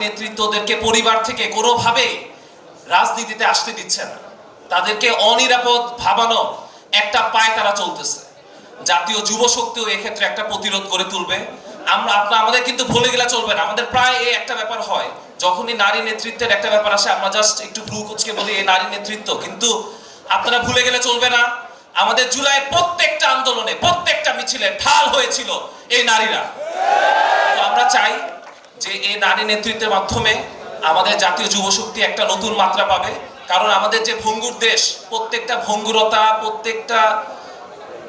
নেতৃত্বদেরকে পরিবার থেকে কোনোভাবে রাজনীতিতে আসতে দিচ্ছে না। তাদেরকে অনিরাপদ ভাবানো একটা পায় তারা চলতেছে। জাতীয় যুব শক্তিও এক্ষেত্রে একটা প্রতিরোধ করে তুলবে। আমরা আপনার আমাদের কিন্তু ভুলে গেলে চলবে না। আমাদের প্রায় এই একটা ব্যাপার হয়। যখনই নারী নেতৃত্বের একটা ব্যাপার আসে, আমরা জাস্ট একটু ভ্রু কুচকে বলি এই নারী নেতৃত্ব। কিন্তু আপনারা ভুলে গেলে চলবে না। আমাদের জুলাইয়ের প্রত্যেকটা আন্দোলনে, প্রত্যেকটা মিছিলে ঢাল হয়েছিল এই নারীরা। তো আমরা চাই যে এই নারী নেতৃত্বের মাধ্যমে আমাদের জাতীয় যুব শক্তি একটা নতুন মাত্রা পাবে। কারণ আমাদের যে ভঙ্গুর দেশ, প্রত্যেকটা ভঙ্গুরতা, প্রত্যেকটা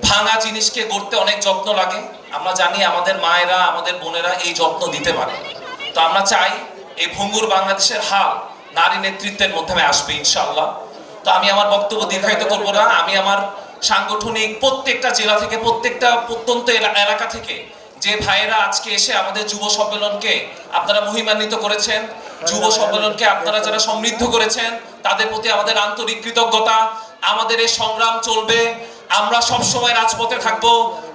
ভাঙা জিনিসকে গড়তে অনেক যত্ন লাগে। আমরা জানি আমাদের মায়েরা, আমাদের বোনেরা এই যত্ন দিতে পারে। তো আমরা চাই এই ভঙ্গুর বাংলাদেশের হাল নারী নেতৃত্বের মাধ্যমে আসবে ইনশাল্লাহ তো আমি আমার বক্তব্য দীর্ঘায়িত করব না। আমি আমার সাংগঠনিক প্রত্যেকটা জেলা থেকে, প্রত্যেকটা প্রত্যন্ত এলা- এলাকা থেকে যে ভাইয়েরা আজকে এসে আমাদের যুব সম্মেলনকে আপনারা মহিমান্বিত করেছেন, যুব সম্মেলনকে আপনারা যারা সমৃদ্ধ করেছেন, তাদের প্রতি আমাদের আন্তরিক কৃতজ্ঞতা। আমাদের এই সংগ্রাম চলবে। আমরা সব সময় রাজপথে থাকব।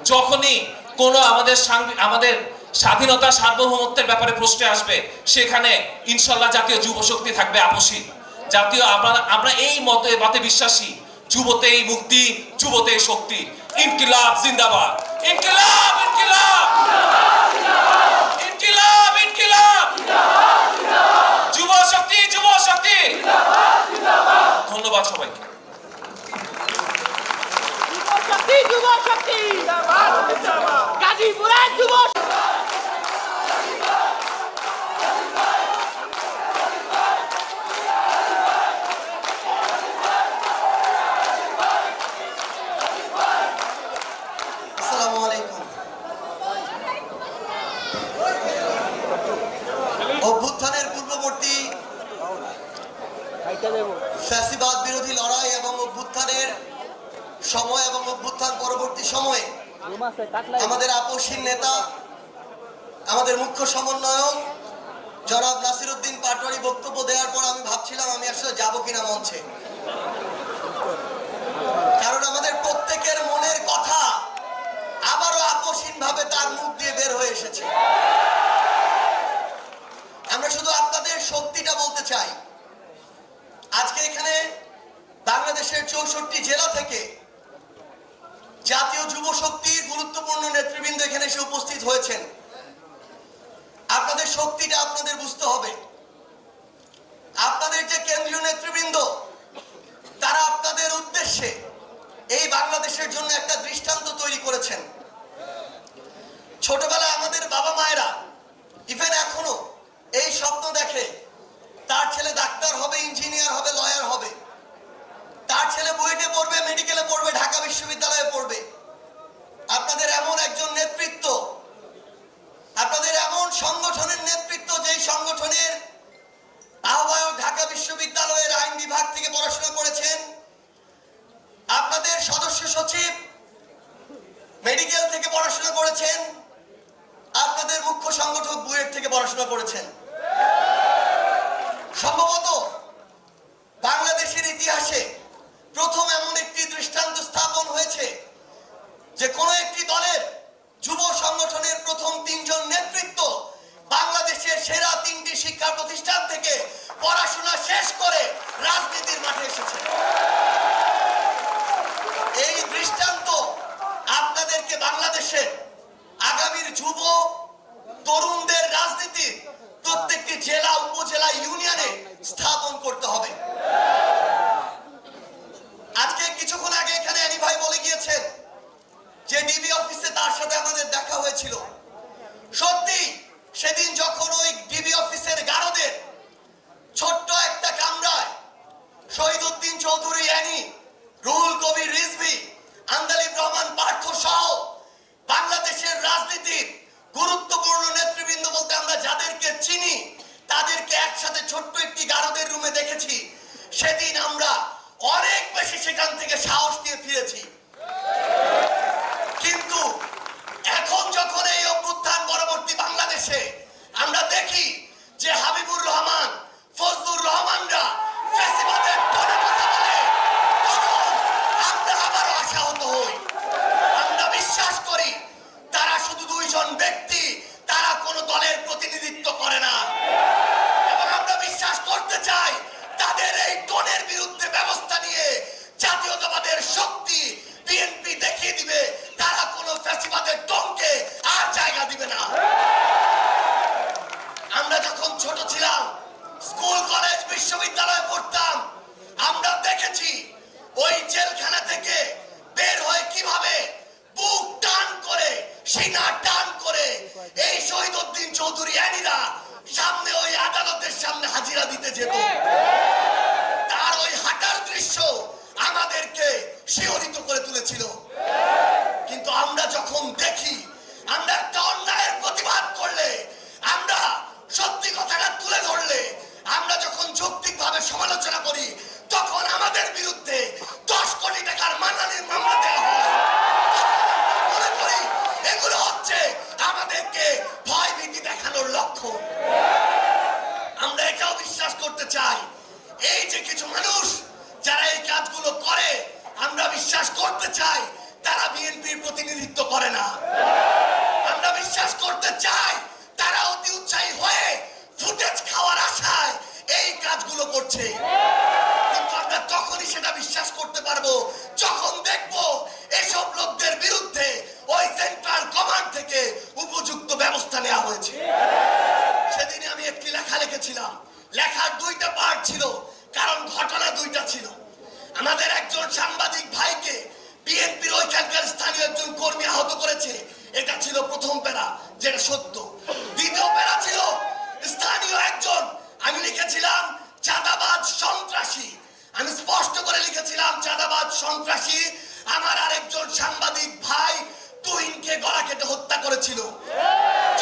যখনই কোনো আমাদের আমাদের স্বাধীনতা সার্বভৌমত্বের ব্যাপারে প্রশ্ন আসবে, সেখানে ইনশাল্লাহ জাতীয় যুব শক্তি থাকবে আপসী জাতীয় আমরা আমরা এই মতে মতে বিশ্বাসী। যুবতেই মুক্তি, যুবতেই শক্তি। ইনকিলাব জিন্দাবাদ। ইনকিলাব ইনকিলাব ইনকিলাব ইনকিলাব যুব শক্তি যুব শক্তি ধন্যবাদ সবাইকে। শক্তি যুব শক্তি গাজীপুরের যুব আসসালামু আলাইকুম অভ্যুত্থানের পূর্ববর্তী ফ্যাসিবাদ বিরোধী লড়াই এবং অভ্যুত্থানের সময় এবং অভ্যুত্থান পরবর্তী সময়ে আমাদের আপসীর নেতা, আমাদের মুখ্য সমন্বয়ক, জনাব নাসিরুদ্দিন পাটোয়ারি বক্তব্য দেওয়ার পর আমি ভাবছিলাম আমি আসলে যাব কিনা মঞ্চে। কারণ আমাদের প্রত্যেকের মনের কথা আবারও আকস্মিক ভাবে তার মুখ দিয়ে বের হয়ে এসেছে আমরা শুধু আপনাদের শক্তিটা বলতে চাই আজকে এখানে বাংলাদেশের চৌষট্টি জেলা থেকে জাতীয় যুব শক্তির গুরুত্বপূর্ণ নেতৃবৃন্দ এখানে এসে উপস্থিত হয়েছেন আপনাদের শক্তিটা আপনাদের বুঝতে হবে আপনাদের যে কেন্দ্রীয় নেতৃবৃন্দ তারা আপনাদের উদ্দেশ্যে এই বাংলাদেশের জন্য একটা দৃষ্টান্ত তৈরি করেছেন ছোটবেলায় আমাদের বাবা মায়েরা ইভেন এখনও এই স্বপ্ন দেখে তার ছেলে ডাক্তার হবে ইঞ্জিনিয়ার হবে লয়ার হবে তার ছেলে বুয়েটে পড়বে মেডিকেলে পড়বে ঢাকা বিশ্ববিদ্যালয়ে পড়বে আপনাদের এমন একজন নেতৃত্ব আপনাদের এমন সংগঠনের নেতৃত্ব যেই সংগঠনের আহ্বায়ক ঢাকা বিশ্ববিদ্যালয়ের আইন বিভাগ থেকে পড়াশোনা করেছেন আপনাদের সদস্য সচিব মেডিকেল থেকে পড়াশোনা করেছেন আপনাদের মুখ্য সংগঠক বুয়েট থেকে পড়াশোনা করেছেন সম্ভবত বাংলাদেশের ইতিহাসে প্রথম এমন একটি দৃষ্টান্ত স্থাপন হয়েছে যে কোনো একটি দলের যুব সংগঠনের প্রথম তিনজন নেতৃত্ব বাংলাদেশের সেরা তিনটি শিক্ষা প্রতিষ্ঠান থেকে পড়াশোনা শেষ করে রাজনীতির মাঠে এসেছে এই দৃষ্টান্ত আপনাদেরকে বাংলাদেশে আগামীর যুব তরুণদের রাজনীতি প্রত্যেকটি জেলা উপজেলা ইউনিয়নে স্থাপন করতে হবে আজকে কিছুক্ষণ আগে এখানে অ্যানি ভাই বলে গিয়েছেন যে ডিবি অফিসে তার সাথে আমাদের দেখা হয়েছিল। সত্যি, সেদিন যখন ওই ডিবি অফিসের গারদের ছোট্ট একটা কামরায় শহীদুদ্দিন চৌধুরী, অ্যানি, রুহুল কবির, রিজভি, আন্দালিব রহমান, পার্থ সহ বাংলাদেশের রাজনীতির গুরুত্বপূর্ণ নেতৃবৃন্দ বলতে আমরা যাদেরকে চিনি, তাদেরকে একসাথে ছোট্ট একটি গারদের রুমে দেখেছি। সেদিন আমরা অনেক বেশি সেখান থেকে সাহস নিয়ে ফিরেছি। বাংলাদেশে আমরা দেখি লিখেছিলাম লেখার দুইটা পার্ট ছিল, কারণ ঘটনা দুইটা ছিল। আমাদের একজন সাংবাদিক ভাইকে বিএনপির ওইখানকার স্থানীয় একজন কর্মী আহত করেছে। এটা ছিল প্রথম প্যারা, যেটা সত্য। দ্বিতীয় প্যারা ছিল স্থানীয় একজন, আমি লিখেছিলাম, চাঁদাবাজ সন্ত্রাসী। আমি স্পষ্ট করে লিখেছিলাম চাঁদাবাদ সন্ত্রাসী, আমার আরেকজন সাংবাদিক ভাই তুহিনকে গলা কেটে হত্যা করেছিল।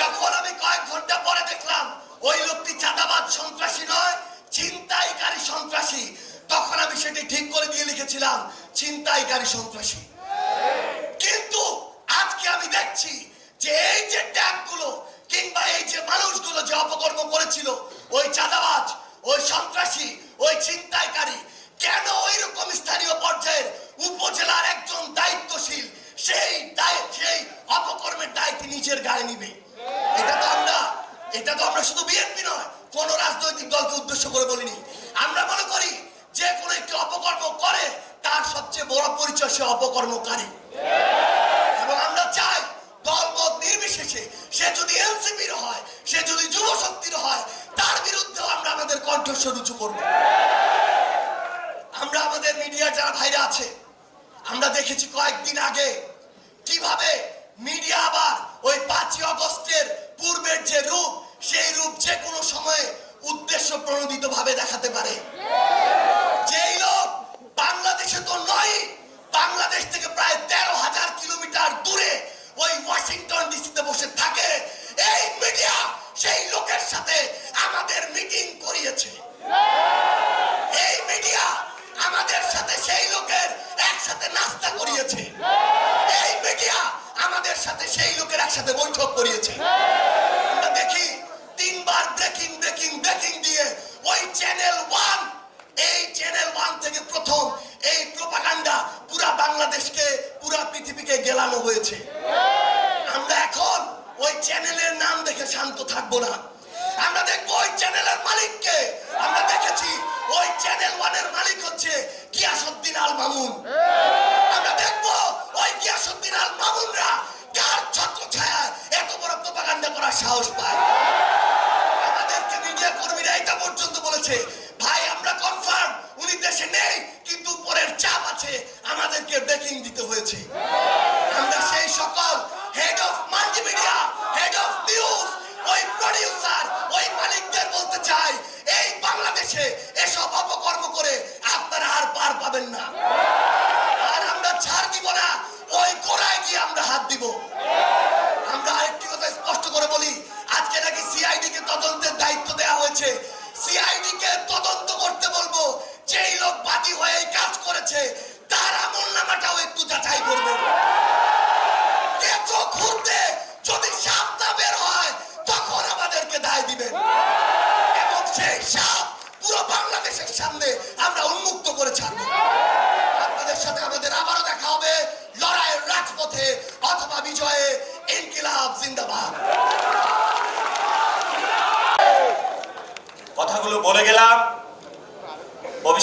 যখন আমি কয়েক ঘণ্টা পরে দেখলাম ওই লোকটি চাঁদাবাদ সন্ত্রাসী নয়, ছিনতাইকারী সন্ত্রাসী। তখন আমি সেটি ঠিক করে দিয়ে লিখেছিলাম, ছিনতাইকারী সন্ত্রাসী। কিন্তু আজকে আমি দেখছি যে এই যে ট্যাগগুলো কিংবা এই যে মানুষগুলো যে অপকর্ম করেছিল, ওই চাঁদাবাজ, ওই সন্ত্রাসী, ওই ছিনতাইকারী, কেন ওই রকম স্থানীয় পর্যায়ের উপজেলার একজন দায়িত্বশীল, সেই দায়, সেই অপকর্মের দায়িত্ব নিজের গায়ে নিবে? এটা তো এটা তো আমরা শুধু বিএনপি নয়, কোন রাজনৈতিক দলকে উদ্দেশ্য করে বলিনি। আমরা মনে করি যে কোনো একটি অপকর্ম করে, তার সবচেয়ে বড় পরিচয় সে অপকর্মকারী। এবং আমরা চাই দলমত নির্বিশেষে সে যদি এনসিপির হয়, সে যদি যুব শক্তির হয়, তার বিরুদ্ধেও আমরা আমাদের কণ্ঠস্বর উঁচু করব। আমরা আমাদের মিডিয়া যারা ভাইরা আছে, আমরা দেখেছি কয়েকদিন আগে কীভাবে মিডিয়া আবার ওই পাঁচই অগস্টের পূর্বের যে রূপ সেই রূপ যে কোনো সময়ে উদ্দেশ্য প্রণোদিত ভাবে দেখাতে পারে। যেই লোক বাংলাদেশে তো নয়, বাংলাদেশ থেকে প্রায় তেরো হাজার কিলোমিটার দূরে ওই ওয়াশিংটন ডিসিতে বসে থাকে। এই মিডিয়া সেই লোকের সাথে আমাদের মিটিং করিয়েছে।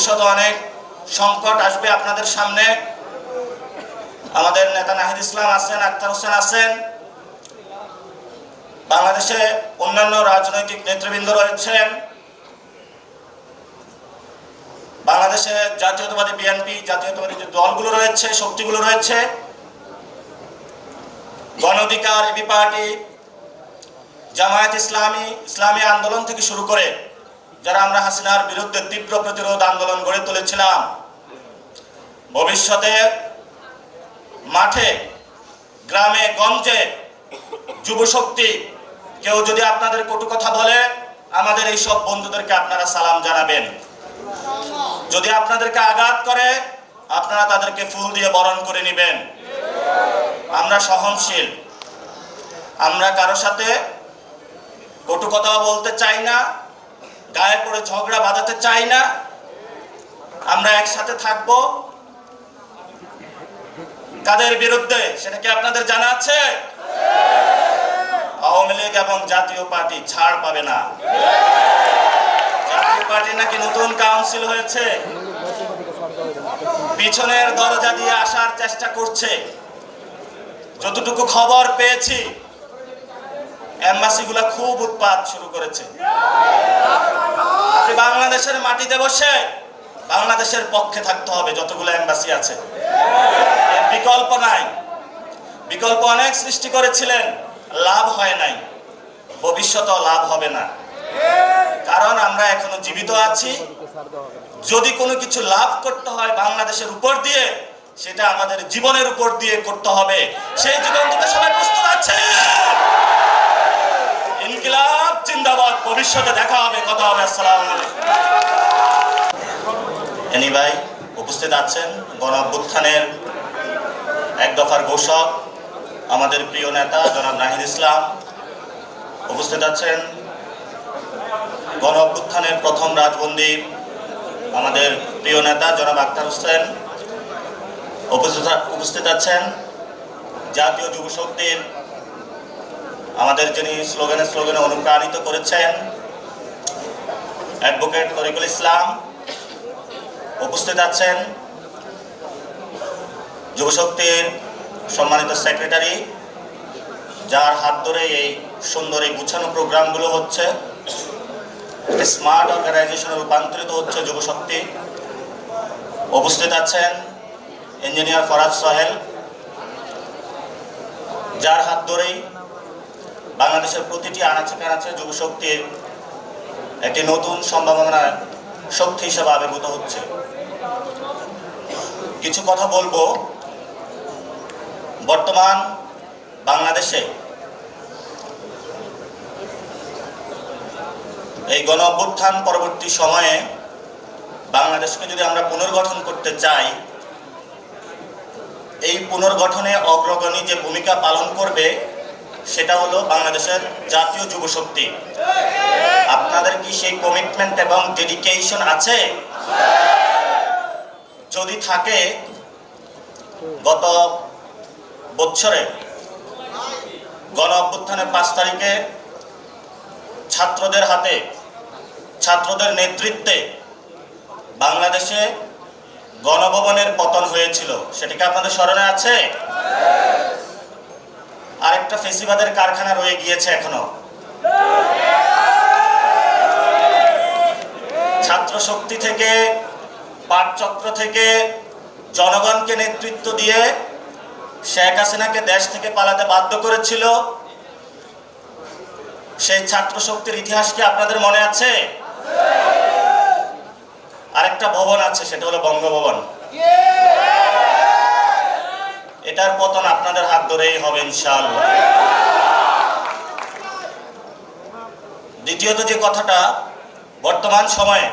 ভবিষ্যতে অনেক সংকট আসবে আপনাদের সামনে। আমাদের নেতা নাহিদ ইসলাম আছেন, আক্তার হোসেন আছেন। বাংলাদেশে অন্যান্য রাজনৈতিক নেতৃবৃন্দ রয়েছেন। বাংলাদেশে জাতীয়তাবাদী বিএনপি, জাতীয়তাবাদী যে দলগুলো রয়েছে, শক্তিগুলো রয়েছে। গণ অধিকার, এবি পার্টি, জামায়াত ইসলামী ইসলামী আন্দোলন থেকে শুরু করে যারা আমরা হাসিনার বিরুদ্ধে তীব্র প্রতিরোধ আন্দোলন গড়ে তুলেছিলাম, ভবিষ্যতে মাঠে, গ্রামে, গঞ্জে যুবশক্তি কেউ যদি আপনাদের কটু কথা বলে, আমাদের এই সব বন্ধুদেরকে আপনারা সালাম জানাবেন। যদি আপনাদেরকে আঘাত করে, আপনারা তাদেরকে ফুল দিয়ে বরণ করে নেবেন। আমরা সহনশীল। আমরা কারও সাথে কটু কথা বলতে চাই না। গায়ে পড়ে ঝগড়া বাঁধাতে চাই না। আমরা একসাথে থাকব। কাদের বিরুদ্ধে, সেটা কি আপনাদের জানা আছে? আওয়ামী লীগ এবং জাতীয় পার্টি ছাড় পাবে না। জাতীয় পার্টি নাকি নতুন কাউন্সিল হয়েছে? পিছনের দরজা দিয়ে আসার চেষ্টা করছে। যতটুকু খবর পেয়েছি এম্বাসিগুলা খুব উৎপাত শুরু করেছে। আপনি বাংলাদেশের মাটিতে বসে বাংলাদেশের পক্ষে থাকতে হবে, যতগুলো এম্বাসি আছে। বিকল্প নাই। বিকল্প অনেক সৃষ্টি করেছিলেন, লাভ হয় নাই। ভবিষ্যতেও লাভ হবে না। কারণ আমরা এখনও জীবিত আছি। যদি কোনো কিছু লাভ করতে হয় বাংলাদেশের উপর দিয়ে, সেটা আমাদের জীবনের উপর দিয়ে করতে হবে। সেই জীবন দিতে সবাই প্রস্তুত আছে ইনকিলাব জিন্দাবাদ ভবিষ্যতে দেখা হবে, কথা হবে, আসসালামু এনি ভাই, উপস্থিত আছেন গণ অভ্যুত্থানের এক দফার ঘোষক, আমাদের প্রিয় নেতা জনাব নাহিদ ইসলাম। উপস্থিত আছেন গণ অভ্যুত্থানের প্রথম রাজবন্দী, আমাদের প্রিয় নেতা জনাব আক্তার হোসেন। উপস্থিত আছেন জাতীয় যুব শক্তির আমাদের যিনি স্লোগানে স্লোগানে অনুপ্রাণিত করেছেন অ্যাডভোকেট তরিকুল ইসলাম, উপস্থিত আছেন যুবশক্তির সম্মানিত সেক্রেটারি, যার হাত ধরে এই সুন্দর এই গুছানো প্রোগ্রামগুলো হচ্ছে। স্মার্ট অর্গানাইজেশনে রূপান্তরিত হচ্ছে যুবশক্তি। উপস্থিত আছেন ইঞ্জিনিয়ার ফরাজ সোহেল, যার হাত ধরেই বাংলাদেশের প্রতিটি আনাচে কানাচে যুবশক্তির একটি নতুন সম্ভাবনা শক্তি হিসেবে আবির্ভূত হচ্ছে। কিছু কথা বলব। বর্তমান বাংলাদেশে এই গণ অভ্যুত্থান পরবর্তী সময়ে বাংলাদেশকে যদি আমরা পুনর্গঠন করতে চাই, এই পুনর্গঠনে অগ্রগণী যে ভূমিকা পালন করবে সেটা হলো বাংলাদেশের জাতীয় যুব শক্তি। আপনাদের কি সেই কমিটমেন্ট এবং ডেডিকেশন আছে? যদি থাকে, গত বছরে গণ অভ্যুত্থানের পাঁচ তারিখে ছাত্রদের হাতে, ছাত্রদের নেতৃত্বে বাংলাদেশে গণভবনের পতন হয়েছিল। সেটা কি আপনাদের স্মরণে আছে? আরেকটা ফেসিবাদের কারখানা রয়ে গিয়েছে এখনও। ছাত্র শক্তি থেকে, পাটচক্র থেকে জনগণকে নেতৃত্ব দিয়ে শেখ হাসিনাকে দেশ থেকে পালাতে বাধ্য করেছিল। সেই ছাত্র শক্তির ইতিহাস কি আপনাদের মনে আছে? আরেকটা ভবন আছে, সেটা হলো বঙ্গভবন। এটার পতন আপনাদের হাত ধরেই হবে ইনশাআল্লাহ। দ্বিতীয়ত যে কথাটা, বর্তমান সময়ে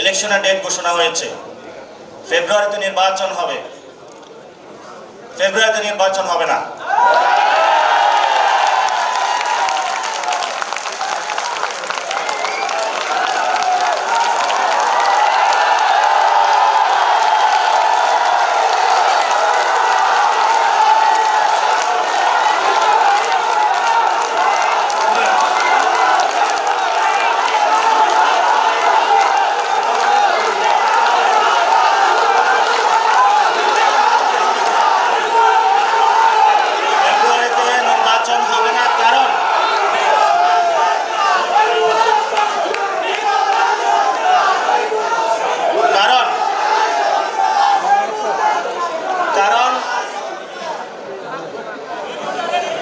ইলেকশনের ডেট ঘোষণা হয়েছে। ফেব্রুয়ারিতে নির্বাচন হবে। ফেব্রুয়ারিতে নির্বাচন হবে না।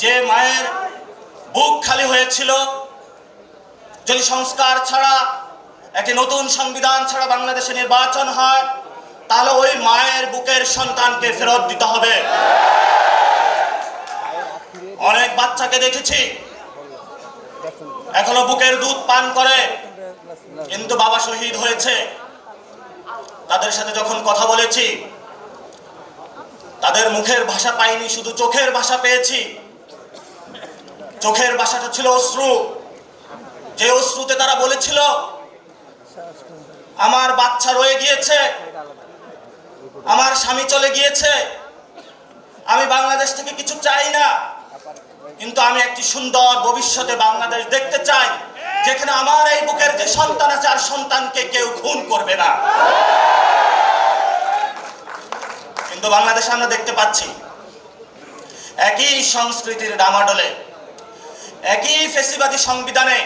যে মায়ের বুক খালি হয়েছিল, যদি সংস্কার ছাড়া, একটি নতুন সংবিধান ছাড়া বাংলাদেশে নির্বাচন হয়, তাহলে ওই মায়ের বুকের সন্তানকে ফেরত দিতে হবে। অনেক বাচ্চাকে দেখেছি, এখনও বুকের দুধ পান করে, কিন্তু বাবা শহীদ হয়েছে। তাদের সাথে যখন কথা বলেছি, তাদের মুখের ভাষা পাইনি, শুধু চোখের ভাষা পেয়েছি। চোখের বাসাটা ছিল অশ্রু। যে অশ্রুতে তারা বলেছিল, আমার বাচ্চা রয়ে গিয়েছে, আমার স্বামী চলে গিয়েছে, আমি বাংলাদেশ থেকে কিছু চাই না, কিন্তু আমি একটি সুন্দর ভবিষ্যতে বাংলাদেশ দেখতে চাই, যেখানে আমার এই বুকের যে সন্তান আছে, আর সন্তানকে কেউ খুন করবে না। কিন্তু বাংলাদেশে আমরা দেখতে পাচ্ছি, একই সংস্কৃতির ডামাডোলে একই ফেসিবাদী সংবিধানে,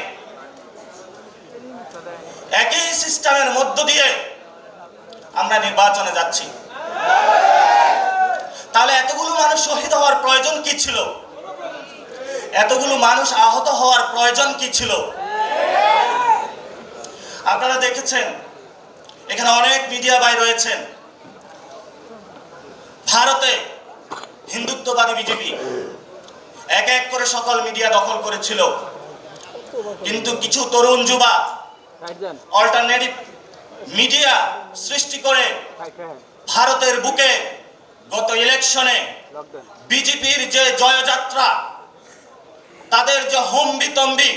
একই সিস্টেমের মধ্য দিয়ে আমরা নির্বাচনে যাচ্ছি। তাহলে এতগুলো মানুষ শহীদ হওয়ার প্রয়োজন কি ছিল? এতগুলো মানুষ আহত হওয়ার প্রয়োজন কি ছিল? আপনারা দেখেছেন, এখানে অনেক মিডিয়া ভাই রয়েছেন। ভারতে হিন্দুত্ববাদী বিজেপি। এক এক করে সকল মিডিয়া দখল করেছিল। কিন্তু কিছু তরুণ যুবা অল্টারনেটিভ মিডিয়া সৃষ্টি করে ভারতের বুকে গত ইলেকশনে বিজেপির যে জয়যাত্রা, তাদের যে হম্বি তম্বি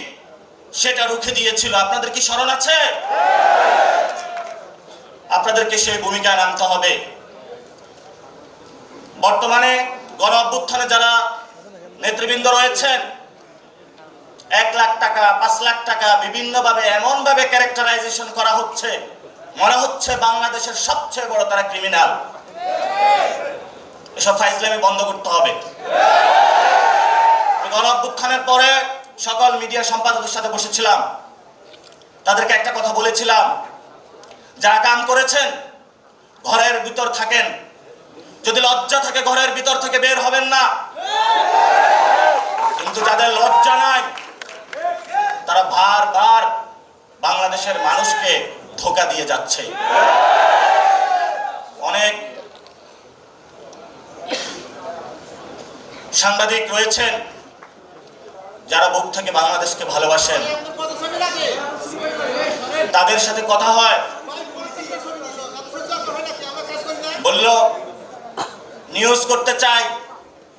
সেটা রুখে দিয়েছিল। আপনাদের কি স্মরণ আছে? আপনাদেরকে সেই ভূমিকায় নামতে হবে। বর্তমানে গণ অভ্যুত্থানে যারা নেতৃবৃন্দ রয়েছেন। এক লাখ টাকা, পাঁচ লাখ টাকা বিভিন্নভাবে, এমনভাবে ক্যারেক্টারাইজেশন করা হচ্ছে, মনে হচ্ছে বাংলাদেশের সবচেয়ে বড় তারা ক্রিমিনাল। এসব ফাইজলামি বন্ধ করতে হবে। আমি গণ অভ্যুত্থানের পরে সকল মিডিয়া সম্পাদকের সাথে বসেছিলাম। তাদেরকে একটা কথা বলেছিলাম। যারা কাম করেছেন, ঘরের ভিতর থাকেন। যদি লজ্জা থাকে, ঘরের ভিতর থেকে বের হবেন না। কিন্তু যাদের লজ্জা নাই, তারা বারবার বাংলাদেশের মানুষকে ধোকা দিয়ে যাচ্ছে। অনেক সাংবাদিক রয়েছেন যারা বুক থেকে বাংলাদেশকে ভালোবাসেন। তাদের সাথে কথা হয়। বলল, নিউজ করতে চাই।